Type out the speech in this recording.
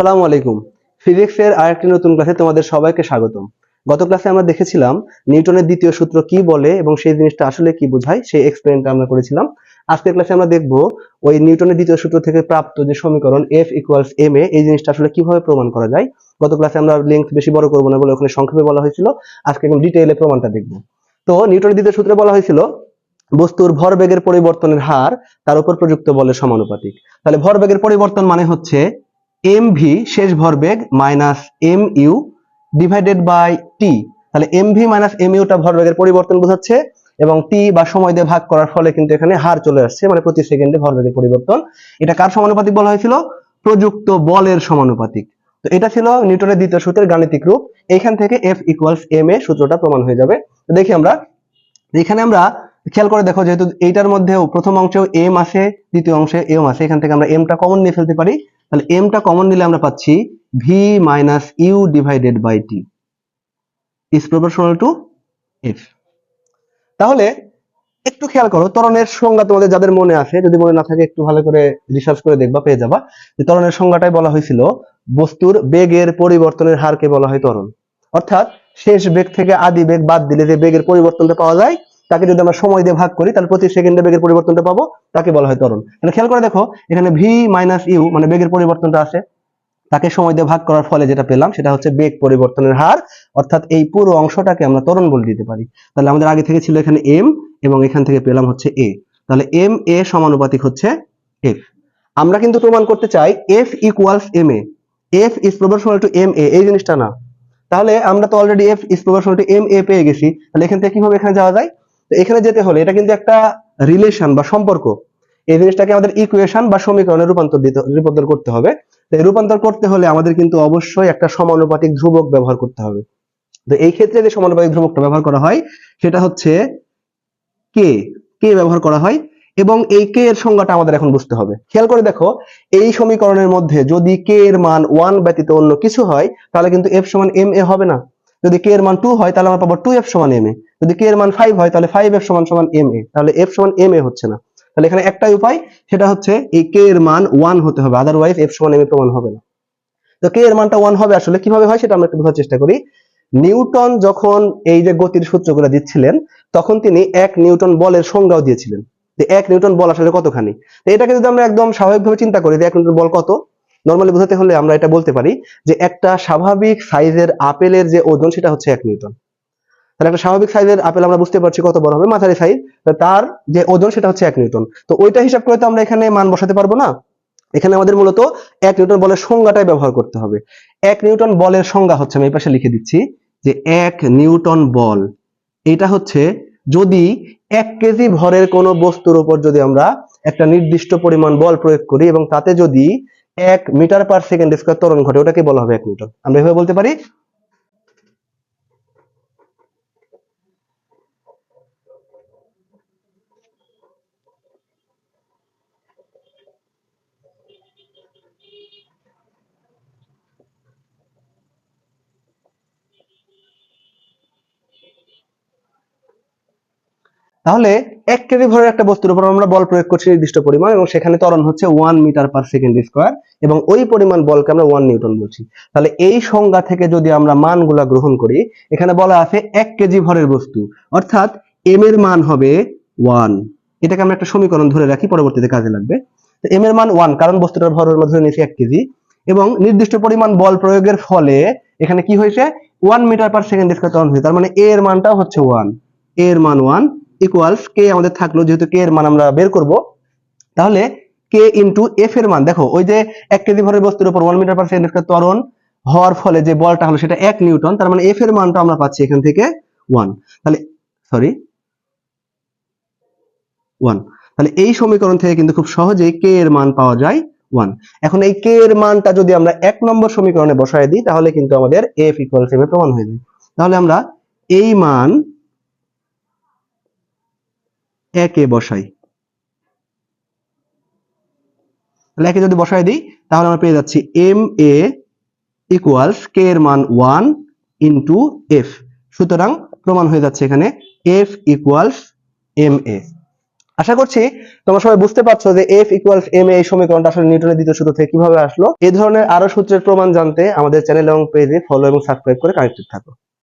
আসসালামু আলাইকুম। ফিজিক্সের আরেকটি নতুন ক্লাসে তোমাদের সবাইকে স্বাগতম। গত ক্লাসে আমরা দেখেছিলাম নিউটনের দ্বিতীয় সূত্র কি বলে এবং সেই জিনিসটা আসলে কি বোঝায়, সেই এক্সপেরিমেন্টটা আমরা করেছিলাম। আজকের ক্লাসে আমরা দেখব ওই নিউটনের দ্বিতীয় সূত্র থেকে প্রাপ্ত যে সমীকরণ এফ ইকুয়ালস এম এ এই জিনিসটা আসলে কীভাবে প্রমাণ করা যায়। গত ক্লাসে আমরা লিঙ্ক বেশি বড় করব না বলে ওখানে সংক্ষেপে বলা হয়েছিল। আজকে একদম ডিটেইলে প্রমাণটা দেখব। তো নিউটনের দ্বিতীয় সূত্রে বলা হয়েছিল, বস্তুর ভরবেগের পরিবর্তনের হার তার উপর প্রযুক্ত বলের সমানুপাতিক। তাহলে ভরবেগের পরিবর্তন মানে হচ্ছে এম ভি শেষ ভরবেগ minus M U divided by T তাহলে এম ভি মাইনাস এম ইউটা ভরবেগের পরিবর্তন বোঝাচ্ছে এবং টি বা সময় দিয়ে ভাগ করার ফলে কিন্তু এখানে হার চলে আসছে মানে প্রতি সেকেন্ডে ভরবেগের পরিবর্তন। এটা কার সমানুপাতিক বলা হয়েছিল? প্রযুক্ত বলের সমানুপাতিক। তো এটা ছিল নিউটনের দ্বিতীয় সূত্রের গাণিতিক রূপ। এইখান থেকে এফ ইকুয়ালস এম এ সূত্রটা প্রমাণ হয়ে যাবে। দেখি আমরা। এখানে আমরা খেয়াল করে দেখো, যেহেতু এইটার মধ্যেও প্রথম অংশেও এম আসে দ্বিতীয় অংশে এম আসে এখান থেকে আমরা এমটা কমন নিয়ে ফেলতে পারি। তাহলে এমটা কমন নিলে আমরা পাচ্ছি V minus U divided by T is proportional to F তাহলে একটু খেয়াল করো তরণের সংজ্ঞা তোমাদের যাদের মনে আছে, যদি মনে না থাকে একটু ভালো করে রিসার্চ করে দেখবা, পেয়ে যাবা। যে ত্বরণের সংজ্ঞাটাই বলা হয়েছিল, বস্তুর বেগের পরিবর্তনের হারকে বলা হয় ত্বরণ। অর্থাৎ শেষ বেগ থেকে আদি বেগ বাদ দিলে যে বেগের পরিবর্তনটা পাওয়া যায় তাকে যদি আমরা সময় দিয়ে ভাগ করি, তাহলে প্রতি সেকেন্ডে বেগের পরিবর্তনটা পাবো, তাকে বলা হয় ত্বরণ। তাহলে খেয়াল করে দেখো, এখানে ভি মাইনাস ইউ মানে বেগের পরিবর্তনটা আসে। তাকে সময় দিয়ে ভাগ করার ফলে যেটা পেলাম, সেটা হচ্ছে বেগ পরিবর্তনের হার, অর্থাৎ এই পুরো অংশটাকে আমরা ত্বরণ বলে দিতে পারি। তাহলে আমাদের আগে থেকে ছিল এখানে এম এবং এখান থেকে পেলাম হচ্ছে এ তাহলে এম এ সমানুপাতিক হচ্ছে এফ আমরা কিন্তু প্রমাণ করতে চাই F equals M A F is proportional to M A এই জিনিসটা না। তাহলে আমরা তো already F is proportional to M A পেয়ে গেছি। তাহলে এখান থেকে কীভাবে এখানে যাওয়া যায়? এখানে যেতে হলে এটা কিন্তু একটা রিলেশন বা সম্পর্ক। এই জিনিসটাকে আমাদের ইকুয়েশন বা সমীকরণে রূপান্তর দিতে, রূপান্তর করতে হবে। রূপান্তর করতে হলে আমাদের কিন্তু অবশ্যই একটা সমানুপাতিক ধ্রুবক ব্যবহার করতে হবে। তো এই ক্ষেত্রে যে সমানুপাতিক ধ্রুবকটা ব্যবহার করা হয়, সেটা হচ্ছে কে কে ব্যবহার করা হয় এবং এই কে এর সংজ্ঞাটা আমাদের এখন বুঝতে হবে। খেয়াল করে দেখো, এই সমীকরণের মধ্যে যদি কে এর মান ওয়ান ব্যতীত অন্য কিছু হয়, তাহলে কিন্তু এফ সমান এম এ হবে না। যদি কে এর মান টু হয়, তাহলে আমরা পাবো টু এফ সমান এম এ যদি কে এর মান ফাইভ হয়, তাহলে ফাইভ এফ সমান সমান এম এ তাহলে এফ সমান এম এ হচ্ছে না। তাহলে এখানে একটাই উপায়, সেটা হচ্ছে এই কে এর মান ওয়ান হতে হবে আদারওয়াইজ এফ সমান এম এ প্রমাণ হবে না। তো কে এর মানটা ওয়ান হবে আসলে কীভাবে হয়, সেটা আমরা একটু বোঝার চেষ্টা করি। নিউটন যখন এই যে গতির সূত্রগুলো দিচ্ছিলেন, তখন তিনি এক নিউটন বলের সংজ্ঞাও দিয়েছিলেন। এক নিউটন বল আসলে কতখানি? তো এটাকে যদি আমরা একদম স্বাভাবিকভাবে চিন্তা করি যে এক নিউটন বল কত? নর্মালি বোঝাতে হলে আমরা এটা বলতে পারি যে একটা স্বাভাবিক সাইজের আপেলের যে ওজন সেটা হচ্ছে এক নিউটন। তাহলে একটা স্বাভাবিক সাইজের আপেল আমরা বুঝতে পারছি কত বড় হবে, মাঝারি সাইজ তার যে ওজন সেটা হচ্ছে এক নিউটন। তো ওইটা হিসাব করে তো আমরা এখানে মান বসাতে পারব না। এখানে আমাদের মূলত এক নিউটন বলের সংজ্ঞাটাই ব্যবহার করতে হবে। এক নিউটন বলের সংজ্ঞা হচ্ছে, আমি এই পাশে লিখে দিচ্ছি, যে এক নিউটন বল, এটা হচ্ছে যদি এক কেজি ভরের কোনো বস্তুর উপর যদি আমরা একটা নির্দিষ্ট পরিমাণ বল প্রয়োগ করি এবং তাতে যদি এক মিটার পার সেকেন্ড স্কোয়ার ত্বরণ ঘটে, ওটাকে বলা হবে এক মিটার। আমরা এভাবে বলতে পারি তাহলে এক কেজি ভরের একটা বস্তুর উপর আমরা বল প্রয়োগ করছি নির্দিষ্ট পরিমাণ এবং সেখানে ত্বরণ হচ্ছে one metre per second square এবং ওই পরিমাণ বলকে আমরা ওয়ান নিউটন বলছি। তাহলে এই সংজ্ঞা থেকে যদি আমরা মানগুলা গ্রহণ করি, এখানে বলা আছে এক কেজি ভরের বস্তু। অর্থাৎ এম এর মান হবে ওয়ান এটাকে আমরা একটা সমীকরণ ধরে রাখি, পরবর্তীতে কাজে লাগবে। এম এর মান ওয়ান কারণ বস্তুটার ভরের মধ্যে নিয়েছি এক কেজি। এবং নির্দিষ্ট পরিমাণ বল প্রয়োগের ফলে এখানে কি হয়েছে? One metre per second square ত্বরণ হয়েছে। তার মানে এর মানটাও হচ্ছে ওয়ানের মান ওয়ান ইকুয়ালস কে আমাদের থাকল, যেহেতু কে এর মান আমরা বের করব, তাহলে কে ইন্টু এফ এর মান, দেখো, ওই যে এক কেজি ভরের বস্তুর উপর ওয়ান মিটার পার সেকেন্ড ত্বরণ হওয়ার ফলে যে বলটা হলো সেটা এক নিউটন, তার মানে এফ এর মানটা আমরা পাচ্ছি এখান থেকে ওয়ান তাহলে সরি ওয়ান তাহলে এই সমীকরণ থেকে কিন্তু খুব সহজেই কে এর মান পাওয়া যায় ওয়ান এখন এই কে এর মানটা যদি আমরা এক নম্বর সমীকরণে বসায় দিই, তাহলে কিন্তু আমাদের এফ ইকুয়াল সেভে প্রমাণ হয়ে যায়। তাহলে আমরা এই মান একে বসাই। তাহলে একে যদি বসাই দিই, তাহলে আমরা পেয়ে যাচ্ছি এম এ ইকুয়ালস কে এর মান ওয়ান ইন্টু এফ সুতরাং প্রমাণ হয়ে যাচ্ছে এখানে এফ ইকুয়ালস এম এ আশা করছি তোমরা সবাই বুঝতে পারছ যে এফ ইকুয়ালস এম এই সমীকরণটা আসলে নিউটনের দ্বিতীয় সূত্র থেকে কীভাবে আসলো। এই ধরনের আরও সূত্রের প্রমাণ জানতে আমাদের চ্যানেল এবং পেজে ফলো এবং সাবস্ক্রাইব করে কানেক্টেড থাকো।